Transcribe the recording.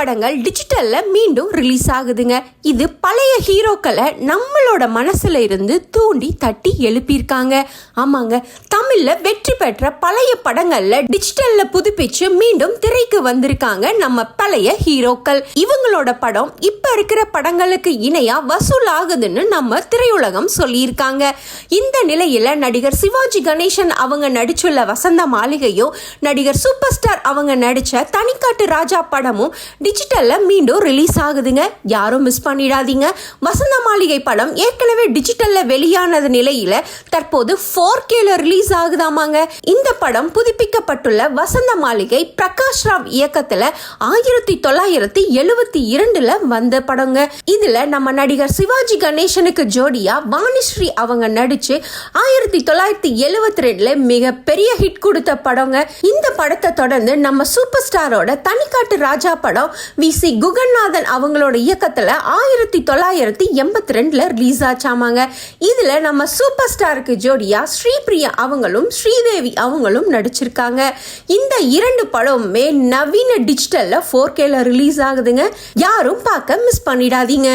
படங்கள் டிஜிட்டல்ல மீண்டும் ரிலீஸ் ஆகுதுங்க. இது பழைய ஹீரோக்களை நம்மளோட மனசுல இருந்து தூண்டி தட்டி எழுப்பியிருக்காங்க. ஆமாங்க தமிழ்ல வெற்றி பெற்ற பழைய படங்கள்ல டிஜிட்டல்ல புதுப்பிச்சு மீண்டும் திரைக்கு வந்திருக்காங்க நம்ம பழைய ஹீரோக்கள். இவங்களோட படம் இப்ப இருக்கிற படங்களுக்கு இணையா வசூல் ஆகுதுன்னு நம்ம திரையுலகம் சொல்லியிருக்காங்க. இந்த நிலையில நடிகர் சிவாஜி கணேசன் அவங்க நடிச்சுள்ள வசந்த மாளிகையும் நடிகர் சூப்பர் ஸ்டார் அவங்க நடிச்ச தனிக்காட்டு ராஜா படமும் டிஜிட்டல்ல மீண்டும் ரிலீஸ் ஆகுதுங்க. யாரும் மிஸ் பண்ணிடாதீங்க. வசந்த மாளிகை படம் ஏற்கனவே டிஜிட்டல்ல வெளியானது நிலையில தற்போது ஃபோர் கேல ரிலீஸ் ஆகுதாமாங்க. இந்த படம் புதுப்பிக்கப்பட்டுள்ள வசந்த மாளிகை பிரகாஷ் ராவ் இயக்கத்துல ஆயிரத்தி தொள்ளாயிரத்தி எழுபத்தி இரண்டுல வந்த படங்க. இதுல நம்ம நடிகர் சிவாஜி கணேசனுக்கு ஜோடியா வாணிஸ்ரீ அவங்க நடிச்சு ஆயிரத்தி தொள்ளாயிரத்தி எழுபத்தி ரெண்டுல மிக பெரிய ஹிட் கொடுத்த படங்க. இந்த படத்தை தொடர்ந்து நம்ம சூப்பர் ஸ்டாரோட தனிக்காட்டு ராஜா படம் வி சி குகநாதன் அவங்களோட இயக்கத்துல ஆயிரத்தி தொள்ளாயிரத்தி எண்பத்தி ரெண்டுல ரிலீஸ் ஆச்சாமாங்க. இதுல நம்ம சூப்பர் ஸ்டாருக்கு ஜோடியா ஸ்ரீபிரியா அவங்களும் ஸ்ரீதேவி அவங்களும் நடிச்சிருக்காங்க. இந்த இரண்டு படமுமே நவீன டிஜிட்டல்ல ஃபோர் கேல ரிலீஸ் ஆகுதுங்க. யாரும் பார்க்க மிஸ் பண்ணிடாதீங்க.